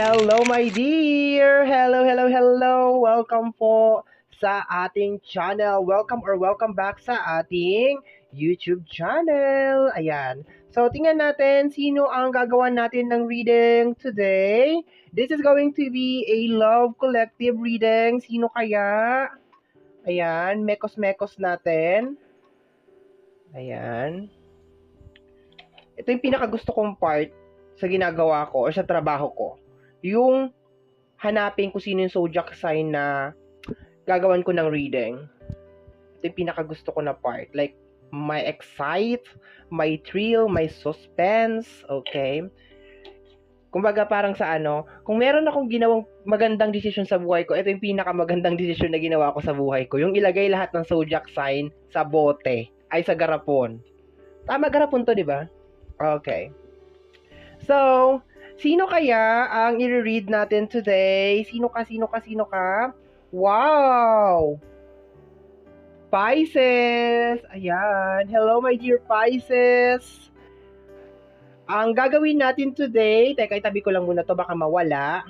Hello, my dear! Hello, hello, hello! Welcome po sa ating channel. Welcome or welcome back sa ating YouTube channel. Ayan. So, tingnan natin sino ang gagawa natin ng reading today. This is going to be a love collective reading. Sino kaya? Ayan. Mekos-mekos natin. Ayan. Ito yung pinakagusto kong part sa ginagawa ko or sa trabaho ko. Yung hanapin ko sino yung zodiac sign na gagawan ko ng reading. Ito yung pinakagusto ko na part. Like, my excite, my thrill, my suspense, okay? Kumbaga parang sa ano, kung meron akong ginawang magandang desisyon sa buhay ko, ito yung pinakamagandang desisyon na ginawa ko sa buhay ko. Yung ilagay lahat ng zodiac sign sa bote, ay sa garapon. Tama garapon to, di ba? Okay. So, sino kaya ang i-read natin today? Sino ka, sino ka, sino ka? Wow! Pisces! Ayan. Hello, my dear Pisces! Ang gagawin natin today, teka, itabi ko lang muna to baka mawala.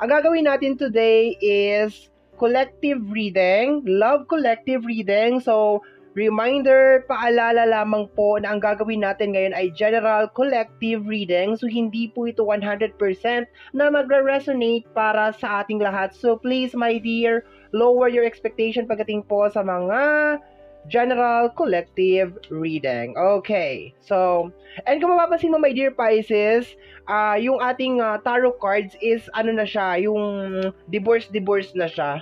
Ang gagawin natin today is collective reading, love collective reading. So, reminder, paalala lamang po na ang gagawin natin ngayon ay general collective reading. So, hindi po ito 100% na magre-resonate para sa ating lahat. So, please, my dear, lower your expectation pagdating po sa mga general collective reading. Okay. So, and kung mapapansin mo, my dear Pisces, uh, yung ating uh, tarot cards is ano na siya, yung divorce-divorce na siya.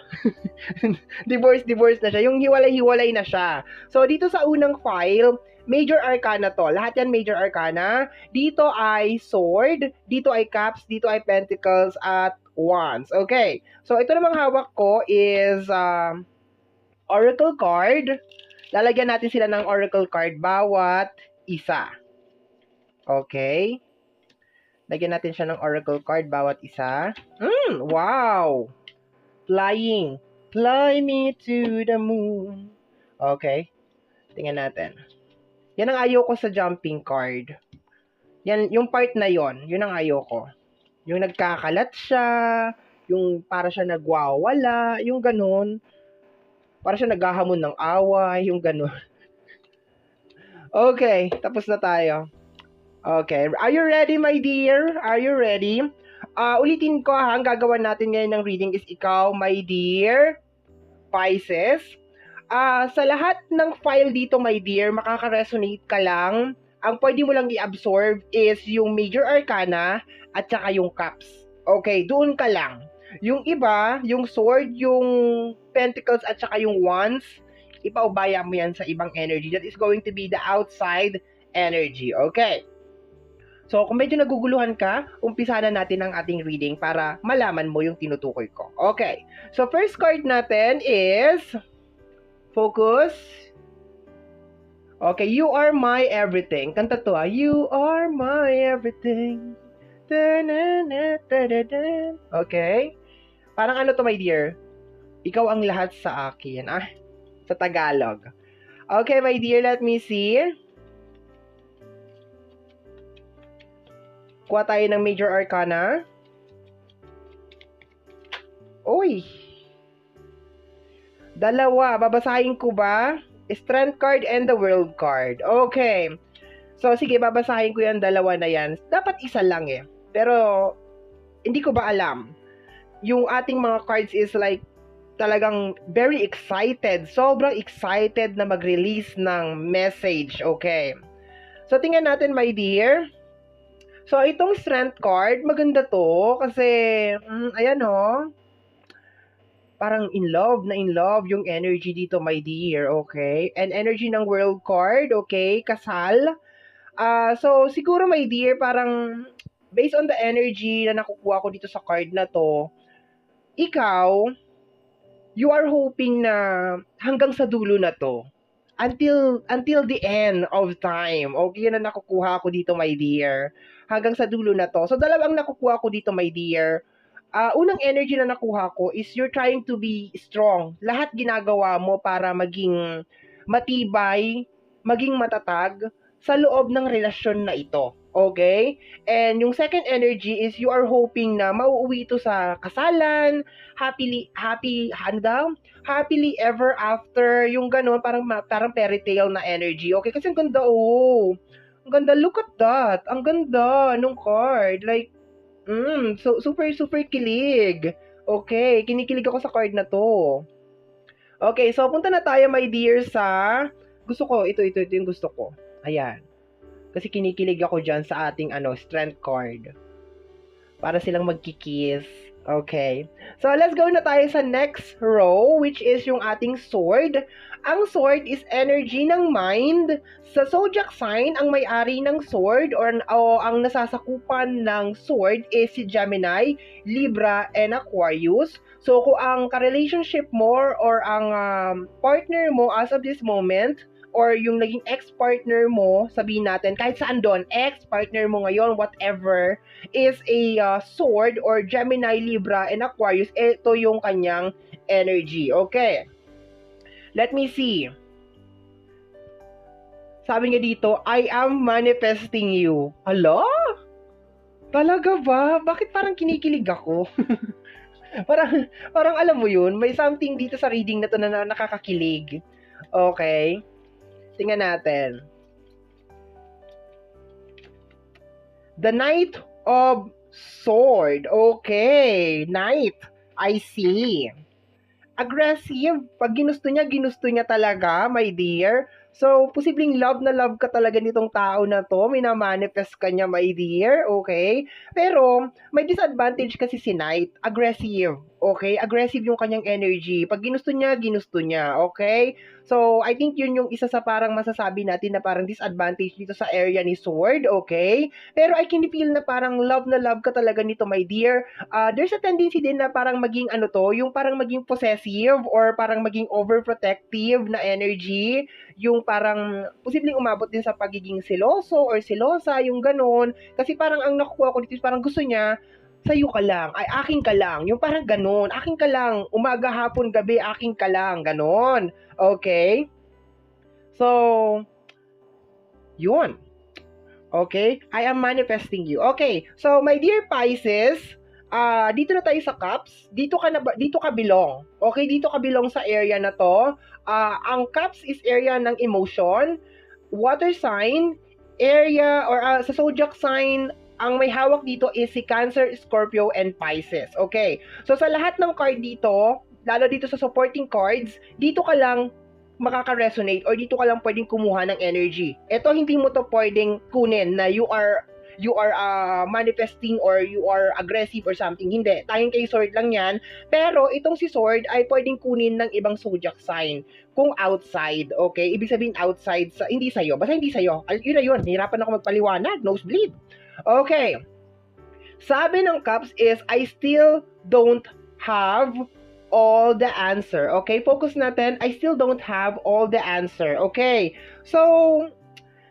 divorce-divorce na siya. Yung hiwalay-hiwalay na siya. So, dito sa unang file, major arcana to. Lahat yan major arcana. Dito ay sword, dito ay cups, dito ay pentacles, at wands. Okay. So, ito namang hawak ko is uh, oracle card. Lalagyan natin sila ng oracle card bawat isa. Okay? Lagyan natin siya ng oracle card bawat isa. Mm, wow! Flying. Fly me to the moon. Okay. Tingnan natin. Yan ang ayaw ko sa jumping card. Yan, yung part na yon, yun ang ayaw ko. Yung nagkakalat siya, yung para siya nagwawala, yung ganun. Para siya naghahamon ng away, yung ganun. okay, tapos na tayo. Okay, are you ready, my dear? Are you ready? Uh, ulitin ko ha, ang gagawin natin ngayon ng reading is ikaw, my dear Pisces. Uh, sa lahat ng file dito, my dear, makaka-resonate ka lang. Ang pwede mo lang i-absorb is yung major arcana at saka yung cups. Okay, doon ka lang. Yung iba, yung sword, yung pentacles at saka yung wands, ipaubaya mo yan sa ibang energy. That is going to be the outside energy. Okay. So, kung medyo naguguluhan ka, umpisa na natin ang ating reading para malaman mo yung tinutukoy ko. Okay. So, first card natin is focus. Okay, you are my everything. Kanta to ah. You are my everything. Okay? Parang ano to, my dear? Ikaw ang lahat sa akin. Ah, sa Tagalog. Okay, my dear, let me see. Kuha tayo ng Major Arcana. Uy! Dalawa. Babasahin ko ba? Strength card and the World card. Okay. So, sige, babasahin ko yung dalawa na yan. Dapat isa lang eh. Pero, hindi ko ba alam. Yung ating mga cards is like, talagang very excited. Sobrang excited na mag-release ng message. Okay. So, tingnan natin, my dear. So, itong strength card, maganda to. Kasi, mm, ayan o. Oh, parang in love na in love yung energy dito, my dear. Okay. And energy ng world card. Okay. Kasal. Uh, so, siguro, my dear, parang based on the energy na nakukuha ko dito sa card na to, ikaw, you are hoping na hanggang sa dulo na to, until until the end of time. Okay, yun na nakukuha ko dito, my dear. Hanggang sa dulo na to. So, dalawang nakukuha ko dito, my dear. Uh, unang energy na nakuha ko is you're trying to be strong. Lahat ginagawa mo para maging matibay, maging matatag sa loob ng relasyon na ito. Okay? And yung second energy is you are hoping na mauuwi ito sa kasalan, happily, happy, ano daw? Happily ever after, yung ganun, parang, parang fairy tale na energy. Okay? Kasi ang ganda, oh. Ang ganda, look at that. Ang ganda nung card. Like, mm, so, super, super kilig. Okay, kinikilig ako sa card na to. Okay, so punta na tayo, my dear, sa... Gusto ko, ito, ito, ito yung gusto ko. Ayan. Kasi kinikilig ako dyan sa ating ano, strength card. Para silang magkikiss. Okay. So, let's go na tayo sa next row, which is yung ating sword. Ang sword is energy ng mind. Sa zodiac sign, ang may-ari ng sword or o, ang nasasakupan ng sword is si Gemini, Libra, and Aquarius. So, kung ang ka-relationship mo or ang um, partner mo as of this moment or yung naging ex-partner mo, sabihin natin, kahit saan doon, ex-partner mo ngayon, whatever, is a uh, sword or Gemini, Libra, and Aquarius, ito yung kanyang energy. Okay. Let me see. Sabi niya dito, I am manifesting you. Hala? Talaga ba? Bakit parang kinikilig ako? parang, parang alam mo yun, may something dito sa reading na to na nakakakilig. Okay. Tingnan natin. The Knight of Sword. Okay. Knight. I see. Aggressive. Pag ginusto niya, ginusto niya talaga, my dear. So, posibleng love na love ka talaga nitong tao na to. May na-manifest ka niya, my dear. Okay? Pero, may disadvantage kasi si Knight. Aggressive. Okay? Aggressive yung kanyang energy. Pag ginusto niya, ginusto niya. Okay? So, I think yun yung isa sa parang masasabi natin na parang disadvantage dito sa area ni Sword. Okay? Pero I can feel na parang love na love ka talaga nito, my dear. Uh, there's a tendency din na parang maging ano to, yung parang maging possessive or parang maging overprotective na energy yung parang posibleng umabot din sa pagiging seloso or selosa, yung ganon. Kasi parang ang nakuha ko dito, parang gusto niya, sa'yo ka lang, ay akin ka lang, yung parang ganon, akin ka lang, umaga, hapon, gabi, akin ka lang, ganon. Okay? So, yun. Okay? I am manifesting you. Okay. So, my dear Pisces, uh, dito na tayo sa cups. Dito ka na dito ka belong. Okay, dito ka belong sa area na to. Uh, ang cups is area ng emotion, water sign, area or uh, sa zodiac sign ang may hawak dito is si Cancer, Scorpio, and Pisces. Okay. So, sa lahat ng card dito, lalo dito sa supporting cards, dito ka lang makaka-resonate or dito ka lang pwedeng kumuha ng energy. Ito, hindi mo to pwedeng kunin na you are you are uh, manifesting or you are aggressive or something. Hindi. Tayong kay sword lang yan. Pero itong si sword ay pwedeng kunin ng ibang zodiac sign kung outside. Okay? Ibig sabihin outside, sa, hindi sa'yo. Basta hindi sa'yo. Yun na yun. Hirapan ako magpaliwanag. Nosebleed. Okay. Sabi ng Cups is, I still don't have all the answer. Okay? Focus natin. I still don't have all the answer. Okay? So,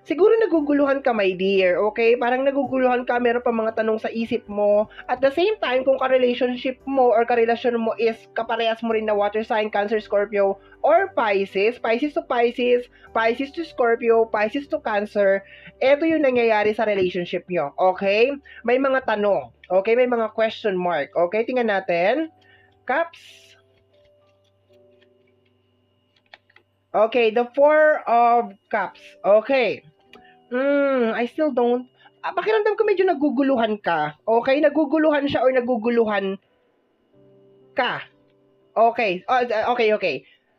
siguro naguguluhan ka, my dear, okay? Parang naguguluhan ka, meron pa mga tanong sa isip mo. At the same time, kung ka-relationship mo or ka-relasyon mo is kaparehas mo rin na water sign, Cancer, Scorpio, or Pisces, Pisces to Pisces, Pisces to Scorpio, Pisces to Cancer, ito yung nangyayari sa relationship nyo, okay? May mga tanong, okay? May mga question mark, okay? Tingnan natin. Caps. Okay, the Four of Cups. Okay. Hmm, I still don't. Ah, pakiramdam ko medyo naguguluhan ka. Okay, naguguluhan siya or naguguluhan ka. Okay, okay, okay.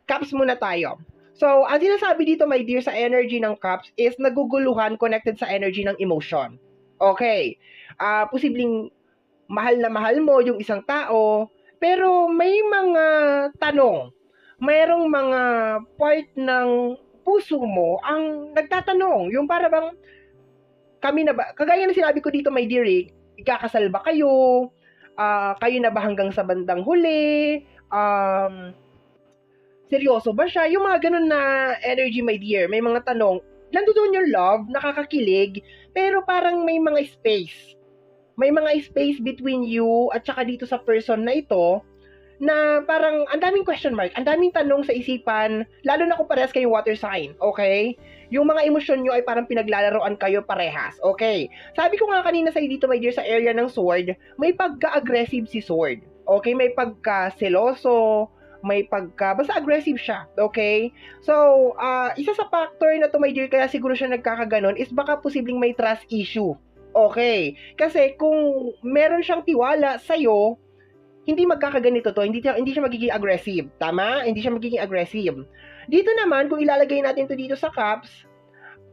Cups muna tayo. So, ang sinasabi dito, my dear, sa energy ng cups is naguguluhan connected sa energy ng emotion. Okay. Uh, posibleng mahal na mahal mo yung isang tao, pero may mga tanong mayroong mga part ng puso mo ang nagtatanong, yung para bang kami na ba, kagaya na sinabi ko dito, my dear, eh, ikakasal ba kayo? Uh, kayo na ba hanggang sa bandang huli? Um, seryoso ba siya? Yung mga ganun na energy, my dear, may mga tanong, nandoon yung love, nakakakilig, pero parang may mga space. May mga space between you at saka dito sa person na ito na parang ang daming question mark, ang daming tanong sa isipan, lalo na kung parehas kayo water sign, okay? Yung mga emosyon nyo ay parang pinaglalaroan kayo parehas, okay? Sabi ko nga kanina sa dito, my dear, sa area ng sword, may pagka-aggressive si sword, okay? May pagka-seloso, may pagka, basta aggressive siya, okay? So, uh, isa sa factor na to, my dear, kaya siguro siya nagkakaganon is baka posibleng may trust issue, okay? Kasi kung meron siyang tiwala sa'yo, hindi magkakaganito to, hindi siya, hindi siya magiging aggressive. Tama? Hindi siya magiging aggressive. Dito naman, kung ilalagay natin to dito sa cups,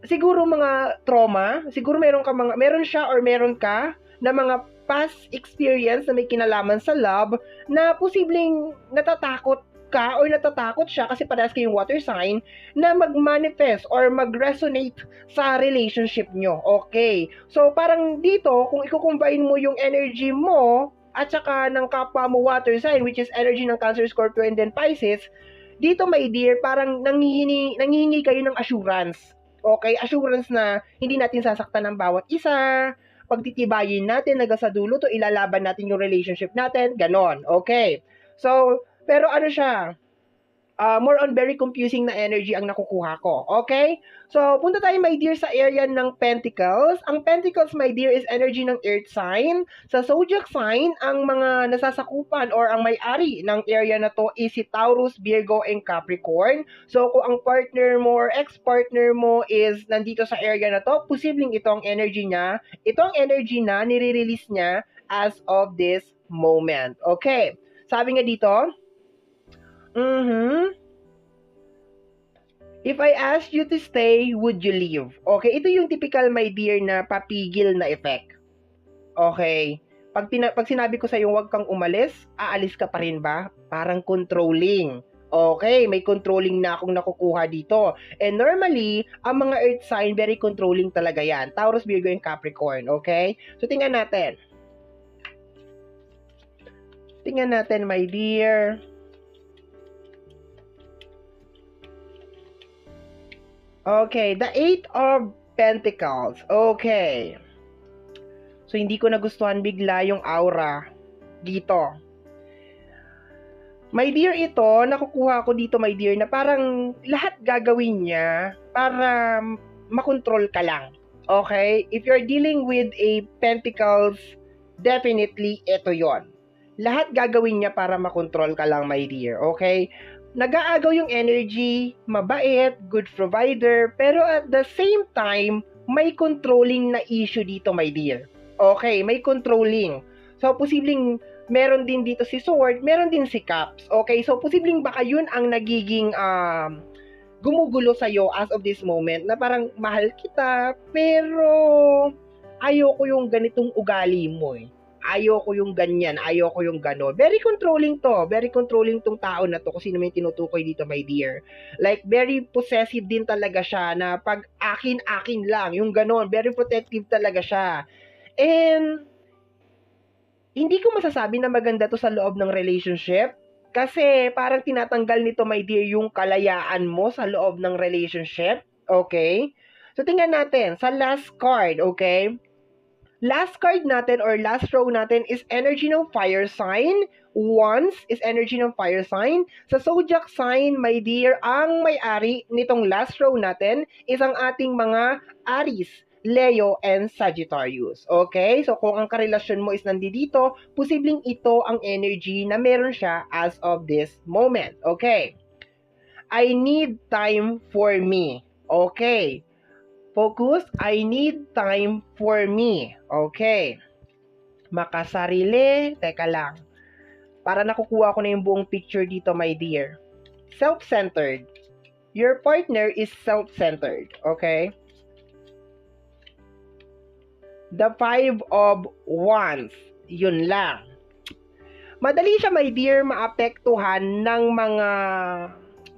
siguro mga trauma, siguro meron ka mga, meron siya or meron ka na mga past experience na may kinalaman sa love na posibleng natatakot ka or natatakot siya kasi parehas kayong water sign na mag-manifest or mag-resonate sa relationship nyo. Okay. So, parang dito, kung i-combine mo yung energy mo at saka ng kapwa mo water sign which is energy ng Cancer, Scorpio, and then Pisces, dito my dear, parang nanghihingi, nanghihingi kayo ng assurance. Okay? Assurance na hindi natin sasaktan ng bawat isa, pagtitibayin natin, naga sa dulo to, ilalaban natin yung relationship natin, ganon. Okay? So, pero ano siya, uh, more on very confusing na energy ang nakukuha ko. Okay? So, punta tayo, my dear, sa area ng Pentacles. Ang Pentacles, my dear, is energy ng Earth sign. Sa Zodiac sign, ang mga nasasakupan or ang may-ari ng area na to is si Taurus, Virgo, and Capricorn. So, kung ang partner mo or ex-partner mo is nandito sa area na to, posibleng ito ang energy niya. Ito ang energy na nire-release niya as of this moment. Okay. Sabi nga dito, Mm-hmm. If I ask you to stay, would you leave? Okay, ito yung typical my dear na papigil na effect. Okay. Pag, tina- pag sinabi ko sa iyo huwag kang umalis, aalis ka pa rin ba? Parang controlling. Okay, may controlling na akong nakukuha dito. And normally, ang mga earth sign, very controlling talaga yan. Taurus, Virgo, and Capricorn. Okay? So, tingnan natin. Tingnan natin, my dear. Okay, the Eight of Pentacles. Okay. So, hindi ko nagustuhan bigla yung aura dito. My dear, ito, nakukuha ko dito, my dear, na parang lahat gagawin niya para makontrol ka lang. Okay? If you're dealing with a Pentacles, definitely ito yon. Lahat gagawin niya para makontrol ka lang, my dear. Okay? Nag-aagaw yung energy, mabait, good provider, pero at the same time, may controlling na issue dito, my dear. Okay, may controlling. So, posibleng meron din dito si Sword, meron din si Cups. Okay, so posibleng baka yun ang nagiging um, gumugulo sa'yo as of this moment na parang mahal kita, pero ayoko yung ganitong ugali mo eh ayoko yung ganyan, ayoko yung gano. Very controlling to, very controlling tong tao na to kasi naman tinutukoy dito, my dear. Like, very possessive din talaga siya na pag akin-akin lang, yung ganon, very protective talaga siya. And, hindi ko masasabi na maganda to sa loob ng relationship. Kasi parang tinatanggal nito, my dear, yung kalayaan mo sa loob ng relationship. Okay? So, tingnan natin. Sa last card, okay? Last card natin or last row natin is energy ng fire sign. Once is energy ng fire sign. Sa zodiac sign, my dear, ang may-ari nitong last row natin is ang ating mga Aries, Leo, and Sagittarius. Okay? So, kung ang karelasyon mo is nandito, posibleng ito ang energy na meron siya as of this moment. Okay? I need time for me. Okay. Focus, I need time for me. Okay. Makasarili. Teka lang. Para nakukuha ko na yung buong picture dito, my dear. Self-centered. Your partner is self-centered. Okay? The five of wands. Yun lang. Madali siya, my dear, maapektuhan ng mga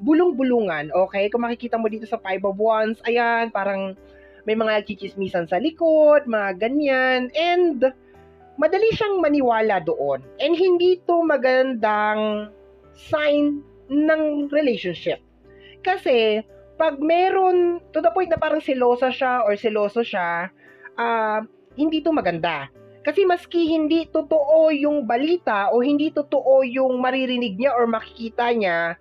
bulong-bulungan, okay? Kung makikita mo dito sa Five of Wands, ayan, parang may mga chichismisan sa likod, mga ganyan, and madali siyang maniwala doon. And hindi to magandang sign ng relationship. Kasi, pag meron, to the point na parang silosa siya or siloso siya, uh, hindi to maganda. Kasi maski hindi totoo yung balita o hindi totoo yung maririnig niya or makikita niya,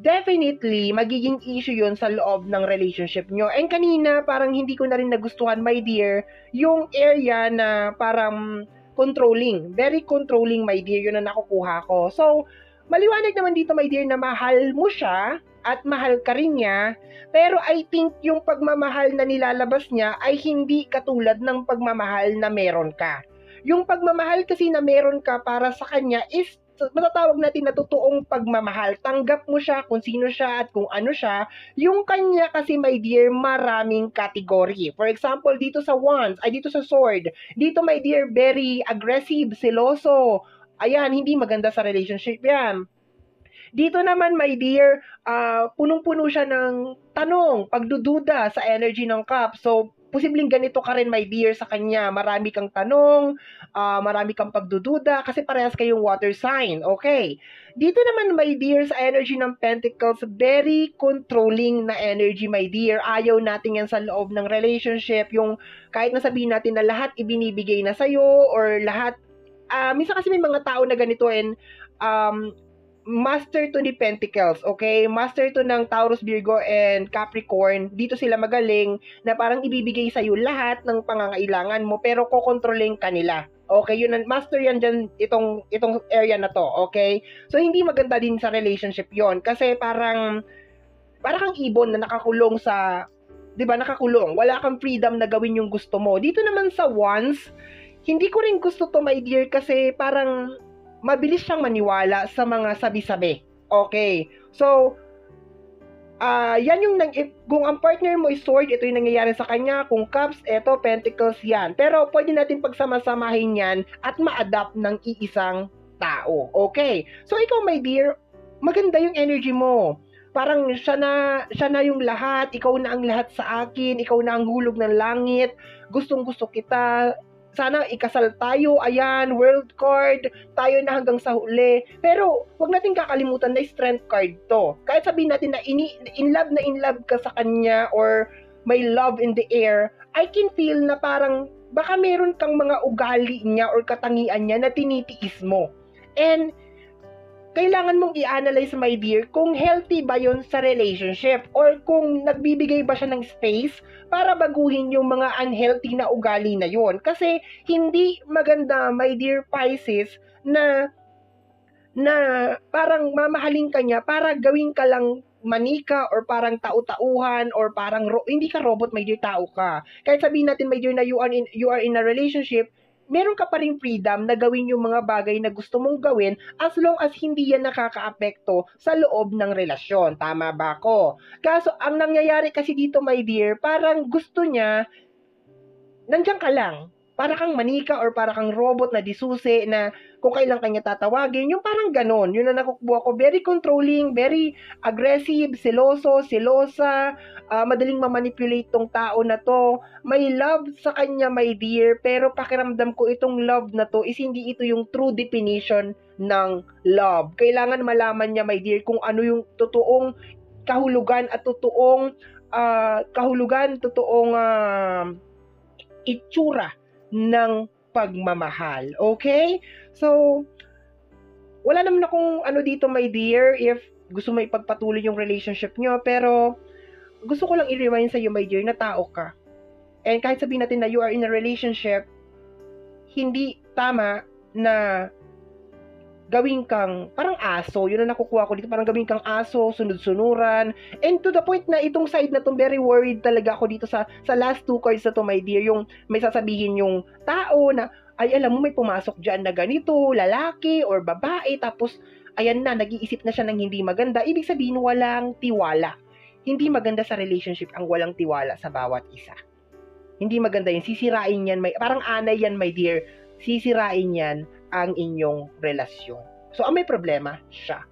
definitely magiging issue yun sa loob ng relationship nyo. And kanina, parang hindi ko na rin nagustuhan, my dear, yung area na parang controlling. Very controlling, my dear, yun na nakukuha ko. So, maliwanag naman dito, my dear, na mahal mo siya at mahal ka rin niya. Pero I think yung pagmamahal na nilalabas niya ay hindi katulad ng pagmamahal na meron ka. Yung pagmamahal kasi na meron ka para sa kanya is matatawag natin na totoong pagmamahal. Tanggap mo siya kung sino siya at kung ano siya. Yung kanya kasi, my dear, maraming category. For example, dito sa wands, ay dito sa sword, dito, my dear, very aggressive, seloso. Ayan, hindi maganda sa relationship yan. Dito naman, my dear, uh, punong-puno siya ng tanong, pagdududa sa energy ng cup. So, posibleng ganito ka rin, my dear, sa kanya. Marami kang tanong, uh, marami kang pagdududa, kasi parehas kayong water sign. Okay. Dito naman, my dear, sa energy ng Pentacles, very controlling na energy, my dear. Ayaw natin yan sa loob ng relationship. Yung kahit nasabihin natin na lahat ibinibigay na sa'yo, or lahat, uh, minsan kasi may mga tao na ganito and um, master to ni Pentacles, okay? Master to ng Taurus, Virgo, and Capricorn. Dito sila magaling na parang ibibigay sa iyo lahat ng pangangailangan mo pero kokontrolling kanila. Okay, yun ang master yan dyan, itong, itong area na to, okay? So, hindi maganda din sa relationship yon kasi parang, parang kang ibon na nakakulong sa, di ba, nakakulong. Wala kang freedom na gawin yung gusto mo. Dito naman sa once, hindi ko rin gusto to, my dear, kasi parang mabilis siyang maniwala sa mga sabi-sabi. Okay. So, uh, yan yung nang, kung ang partner mo is sword, ito yung nangyayari sa kanya. Kung cups, ito, pentacles, yan. Pero pwede natin pagsama-samahin yan at ma-adapt ng iisang tao. Okay. So, ikaw, my dear, maganda yung energy mo. Parang siya na, siya na yung lahat, ikaw na ang lahat sa akin, ikaw na ang hulog ng langit, gustong gusto kita, sana ikasal tayo, ayan, world card, tayo na hanggang sa huli. Pero, wag natin kakalimutan na strength card to. Kahit sabihin natin na ini, in love na in love ka sa kanya or may love in the air, I can feel na parang baka meron kang mga ugali niya or katangian niya na tinitiis mo. And, kailangan mong i-analyze, my dear, kung healthy ba yon sa relationship or kung nagbibigay ba siya ng space para baguhin yung mga unhealthy na ugali na yon. Kasi hindi maganda, my dear Pisces, na na parang mamahalin ka niya para gawin ka lang manika or parang tau-tauhan or parang ro- hindi ka robot, my dear, tao ka. Kahit sabihin natin, my dear, na you are in, you are in a relationship, meron ka pa rin freedom na gawin yung mga bagay na gusto mong gawin as long as hindi yan nakakaapekto sa loob ng relasyon. Tama ba ako? Kaso, ang nangyayari kasi dito, my dear, parang gusto niya, nandiyan ka lang para kang manika or para kang robot na disusi na kung kailan kanya tatawagin, yung parang ganon. Yun na nakukuha ko. Very controlling, very aggressive, seloso, selosa, uh, madaling mamanipulate tong tao na to. May love sa kanya, my dear, pero pakiramdam ko itong love na to is hindi ito yung true definition ng love. Kailangan malaman niya, my dear, kung ano yung totoong kahulugan at totoong uh, kahulugan, totoong uh, itsura ng pagmamahal. Okay? So, wala naman akong ano dito, my dear, if gusto mo ipagpatuloy yung relationship nyo, pero gusto ko lang i-remind sa iyo, my dear, na tao ka. And kahit sabihin natin na you are in a relationship, hindi tama na gawin kang parang aso, yun ang nakukuha ko dito, parang gawin kang aso, sunod-sunuran, and to the point na itong side na to, very worried talaga ako dito sa, sa last two cards na to, my dear, yung may sasabihin yung tao na, ay alam mo may pumasok dyan na ganito, lalaki or babae, tapos ayan na, nag-iisip na siya ng hindi maganda, ibig sabihin walang tiwala. Hindi maganda sa relationship ang walang tiwala sa bawat isa. Hindi maganda yun. Sisirain yan, may, parang anay yan, my dear. Sisirain yan ang inyong relasyon. So, ang may problema, siya.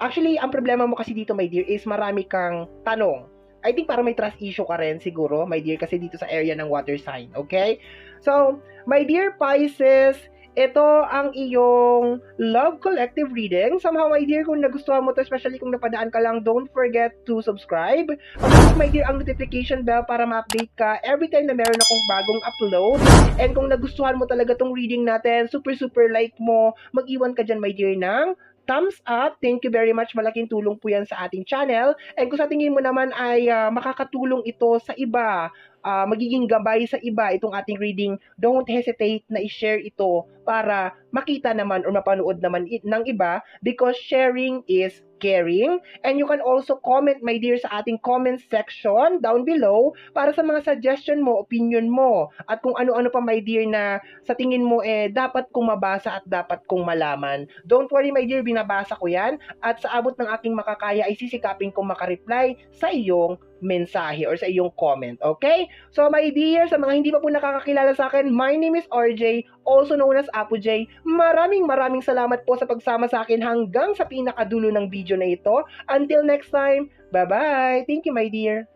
Actually, ang problema mo kasi dito, my dear, is marami kang tanong. I think parang may trust issue ka rin siguro, my dear, kasi dito sa area ng water sign, okay? So, my dear Pisces, ito ang iyong Love Collective reading. Somehow, my dear, kung nagustuhan mo to, especially kung napadaan ka lang, don't forget to subscribe. Pag my dear, ang notification bell para ma-update ka every time na meron akong bagong upload. And kung nagustuhan mo talaga tong reading natin, super super like mo, mag-iwan ka dyan, my dear, ng thumbs up. Thank you very much. Malaking tulong po yan sa ating channel. And kung sa tingin mo naman ay ah, makakatulong ito sa iba, ah, magiging gabay sa iba itong ating reading, don't hesitate na i-share ito para makita naman or mapanood naman ng iba because sharing is caring. And you can also comment, my dear, sa ating comment section down below para sa mga suggestion mo, opinion mo, at kung ano-ano pa, my dear, na sa tingin mo eh dapat kong mabasa at dapat kong malaman. Don't worry, my dear, binabasa ko yan at sa abot ng aking makakaya ay sisikapin kong makareply sa iyong mensahe or sa iyong comment. Okay? So, my dear, sa mga hindi pa po nakakakilala sa akin, my name is RJ, also known as Apo J. Maraming maraming salamat po sa pagsama sa akin hanggang sa pinakadulo ng video na ito. Until next time, bye-bye! Thank you, my dear!